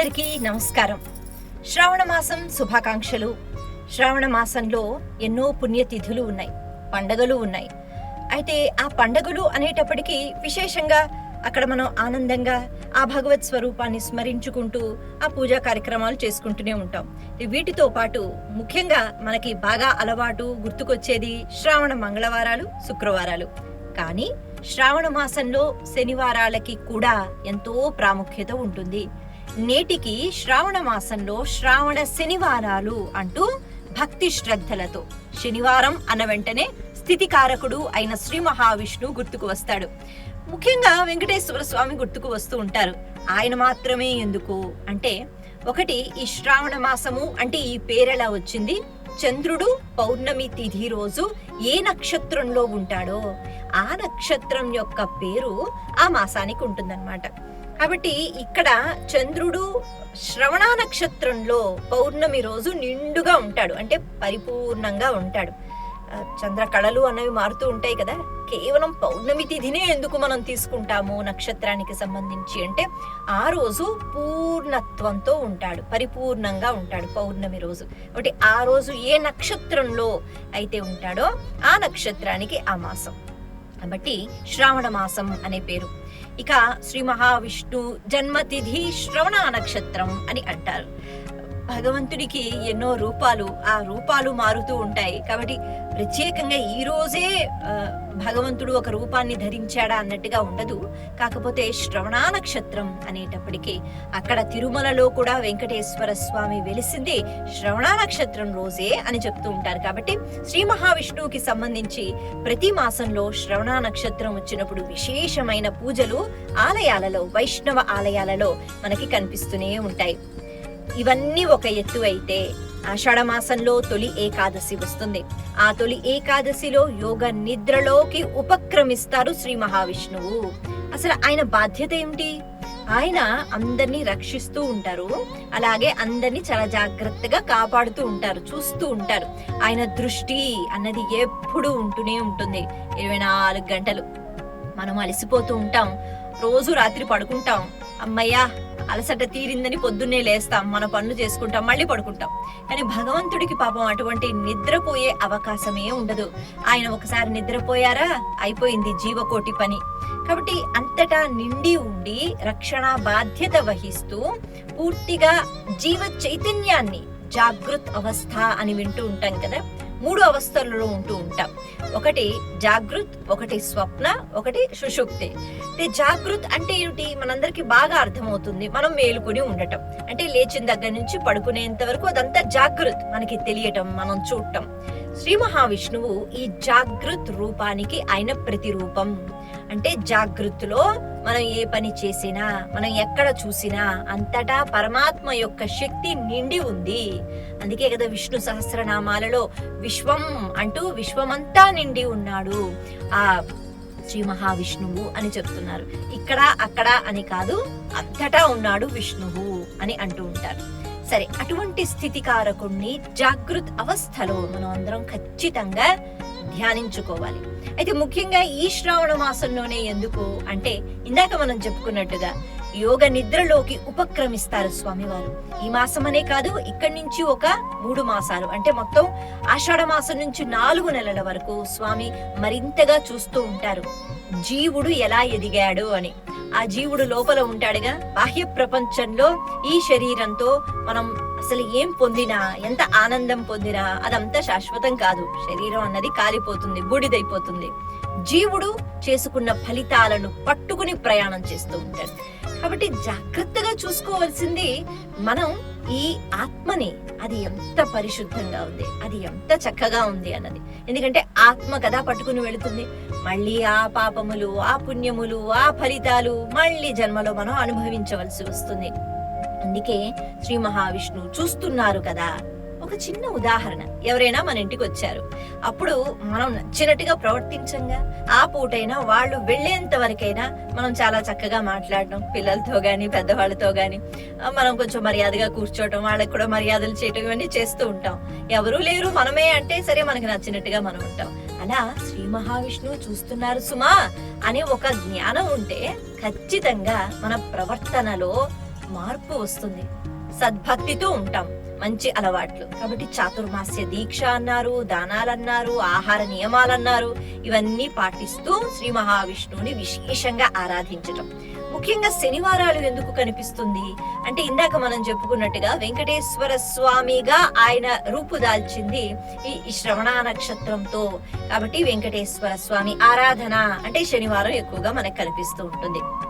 అందరికీ నమస్కారం. శ్రావణ మాసం శుభాకాంక్షలు. శ్రావణ మాసంలో ఎన్నో పుణ్యతిథులు ఉన్నాయి పండగలు ఉన్నాయి. అయితే ఆ పండగలు అనేటప్పటికీ విశేషంగా అక్కడ మనం ఆనందంగా ఆ భగవత్ స్వరూపాన్ని స్మరించుకుంటూ ఆ పూజా కార్యక్రమాలు చేసుకుంటూనే ఉంటాం. వీటితో పాటు ముఖ్యంగా మనకి బాగా అలవాటు గుర్తుకొచ్చేది శ్రావణ మంగళవారాలు శుక్రవారాలు. కానీ శ్రావణ మాసంలో శనివారాలకి కూడా ఎంతో ప్రాముఖ్యత ఉంటుంది. నేటికి శ్రావణ మాసంలో శ్రావణ శనివారాలు అంటూ భక్తి శ్రద్ధలతో శనివారం అన్న వెంటనే స్థితికారకుడు అయిన శ్రీ మహావిష్ణువు గుర్తుకు వస్తాడు. ముఖ్యంగా వెంకటేశ్వర స్వామి గుర్తుకు వస్తూ ఉంటారు. ఆయన మాత్రమే ఎందుకు? అంటే ఒకటి ఈ శ్రావణ మాసము అంటే ఈ పేరెలా వచ్చింది? చంద్రుడు పౌర్ణమి తిథి రోజు ఏ నక్షత్రంలో ఉంటాడో ఆ నక్షత్రం యొక్క పేరు ఆ మాసానికి ఉంటుందన్నమాట. కాబట్టి ఇక్కడ చంద్రుడు శ్రవణ నక్షత్రంలో పౌర్ణమి రోజు నిండుగా ఉంటాడు. అంటే పరిపూర్ణంగా ఉంటాడు. చంద్ర కళలు అనేవి మారుతూ ఉంటాయి కదా. కేవలం పౌర్ణమి తిథినే ఎందుకు మనం తీసుకుంటాము నక్షత్రానికి సంబంధించి అంటే ఆ రోజు పూర్ణత్వంతో ఉంటాడు. పరిపూర్ణంగా ఉంటాడు పౌర్ణమి రోజు. కాబట్టి ఆ రోజు ఏ నక్షత్రంలో అయితే ఉంటాడో ఆ నక్షత్రానికి ఆ మాసం. కాబట్టి శ్రావణ మాసం అనే పేరు. ఇక శ్రీ మహావిష్ణు జన్మతిథి శ్రవణ నక్షత్రం అని అంటారు. భగవంతుడికి ఎన్నో రూపాలు ఆ రూపాలు మారుతూ ఉంటాయి. కాబట్టి ప్రత్యేకంగా ఈ రోజే భగవంతుడు ఒక రూపాన్ని ధరించాడా అన్నట్టుగా ఉండదు. కాకపోతే శ్రవణ నక్షత్రం అనేటప్పటికీ అక్కడ తిరుమలలో కూడా వెంకటేశ్వర స్వామి వెలిసింది శ్రవణ నక్షత్రం రోజే అని చెప్తూ ఉంటారు. కాబట్టి శ్రీ మహావిష్ణువుకి సంబంధించి ప్రతి మాసంలో శ్రవణ నక్షత్రం వచ్చినప్పుడు విశేషమైన పూజలు ఆలయాలలో వైష్ణవ ఆలయాలలో మనకి కనిపిస్తూనే ఉంటాయి. ఇవన్నీ ఒక ఎత్తు అయితే ఆషాఢమాసంలో తొలి ఏకాదశి వస్తుంది. ఆ తొలి ఏకాదశిలో యోగ నిద్రలోకి ఉపక్రమిస్తారు శ్రీ మహావిష్ణువు. అసలు ఆయన బాధ్యత ఏమిటి? ఆయన అందరినీ రక్షిస్తూ ఉంటారు. అలాగే అందరినీ చాలా జాగ్రత్తగా కాపాడుతూ ఉంటారు చూస్తూ ఉంటారు. ఆయన దృష్టి అన్నది ఎప్పుడూ ఉంటూనే ఉంటుంది. ఇరవై నాలుగు గంటలు. మనం అలసిపోతూ ఉంటాం. రోజు రాత్రి పడుకుంటాం. అమ్మయ్యా అలసట తీరిందని పొద్దున్నే లేస్తాం మన పనులు చేసుకుంటాం మళ్ళీ పడుకుంటాం. కానీ భగవంతుడికి పాపం అటువంటి నిద్రపోయే అవకాశమే ఉండదు. ఆయన ఒకసారి నిద్రపోయారా? అయిపోయింది జీవకోటి పని. కాబట్టి అంతటా నిండి ఉండి రక్షణ బాధ్యత వహిస్తూ పూర్తిగా జీవ చైతన్యాన్ని జాగృత్ అవస్థ అని వింటూ ఉంటాం కదా. మూడు అవస్థలలో ఉంటూ ఉంటాం. ఒకటి జాగృత్ ఒకటి స్వప్న ఒకటి సుషుప్తి. అంటే జాగృత్ అంటే ఏమిటి? మనందరికి బాగా అర్థమవుతుంది. మనం మేలుకొని ఉండటం. అంటే లేచిన దగ్గర నుంచి పడుకునేంత వరకు అదంతా జాగృత్. మనకి తెలియటం మనం చూడటం. శ్రీ మహావిష్ణువు ఈ జాగృత్ రూపానికి ఆయన ప్రతిరూపం. అంటే జాగృత్తులో మనం ఏ పని చేసినా మనం ఎక్కడ చూసినా అంతటా పరమాత్మ యొక్క శక్తి నిండి ఉంది. అందుకే కదా విష్ణు సహస్రనామాలలో విశ్వం అంటూ విశ్వమంతా నిండి ఉన్నాడు ఆ శ్రీ మహావిష్ణువు అని చెప్తున్నారు. ఇక్కడ అక్కడ అని కాదు అంతటా ఉన్నాడు విష్ణువు అని అంటూ ఉంటారు. సరే అటువంటి స్థితికారకుణ్ణి జాగృత్ అవస్థలో మనం అందరం ఖచ్చితంగా ధ్యానించుకోవాలి. అయితే ముఖ్యంగా ఈ శ్రావణ మాసంలోనే ఎందుకు అంటే ఇందాక మనం చెప్పుకున్నట్టుగా యోగ నిద్రలోకి ఉపక్రమిస్తారు స్వామివారు. ఈ మాసం అనే కాదు ఇక్కడి నుంచి ఒక మూడు మాసాలు. అంటే మొత్తం ఆషాఢ మాసం నుంచి నాలుగు నెలల వరకు స్వామి మరింతగా చూస్తూ ఉంటారు. జీవుడు ఎలా ఎదిగాడు అని. ఆ జీవుడు లోపల ఉంటాడుగా. బాహ్య ప్రపంచంలో ఈ శరీరంతో మనం అసలు ఏం పొందినా ఎంత ఆనందం పొందినా అదంతా శాశ్వతం కాదు. శరీరం అన్నది కాలిపోతుంది బూడిదైపోతుంది. జీవుడు చేసుకున్న ఫలితాలను పట్టుకుని ప్రయాణం చేస్తూ ఉంటాడు. కాబట్టి జాగ్రత్తగా చూసుకోవాల్సింది మనం ఈ ఆత్మని అది ఎంత పరిశుద్ధంగా ఉంది అది ఎంత చక్కగా ఉంది అన్నది. ఎందుకంటే ఆత్మ కదా పట్టుకుని వెళుతుంది. మళ్ళీ ఆ పాపములు ఆ పుణ్యములు ఆ ఫలితాలు మళ్ళీ జన్మలో మనం అనుభవించవలసి వస్తుంది. అందుకే శ్రీ మహావిష్ణువు చూస్తున్నారు కదా. ఒక చిన్న ఉదాహరణ. ఎవరైనా మన ఇంటికి వచ్చారు. అప్పుడు మనం నచ్చినట్టుగా ప్రవర్తించంగా. ఆ పూటైనా వాళ్ళు వెళ్ళేంత వరకైనా మనం చాలా చక్కగా మాట్లాడడం. పిల్లలతో గాని పెద్దవాళ్ళతో గాని మనం కొంచెం మర్యాదగా కూర్చోవటం వాళ్ళకి కూడా మర్యాదలు చేయటం ఇవన్నీ చేస్తూ ఉంటాం. ఎవరూ లేరు. మనమే అంటే సరే మనకి నచ్చినట్టుగా మనం ఉంటాం. అలా శ్రీ మహావిష్ణువు చూస్తున్నారు సుమా అనే ఒక జ్ఞానం ఉంటే ఖచ్చితంగా మన ప్రవర్తనలో మార్పు వస్తుంది. సద్భక్తితో ఉంటాం. మంచి అలవాట్లు. కాబట్టి చాతుర్మాస్య దీక్ష అన్నారు దానాలన్నారు ఆహార నియమాలన్నారు. ఇవన్నీ పాటిస్తూ శ్రీ మహావిష్ణువుని విశేషంగా ఆరాధించటం. ముఖ్యంగా శనివారాలు ఎందుకు కనిపిస్తుంది? అంటే ఇందాక మనం చెప్పుకున్నట్టుగా వెంకటేశ్వర స్వామిగా ఆయన రూపుదాల్చింది ఈ ఈ శ్రవణ నక్షత్రంతో. కాబట్టి వెంకటేశ్వర స్వామి ఆరాధన అంటే శనివారం ఎక్కువగా మనకు కనిపిస్తూ ఉంటుంది.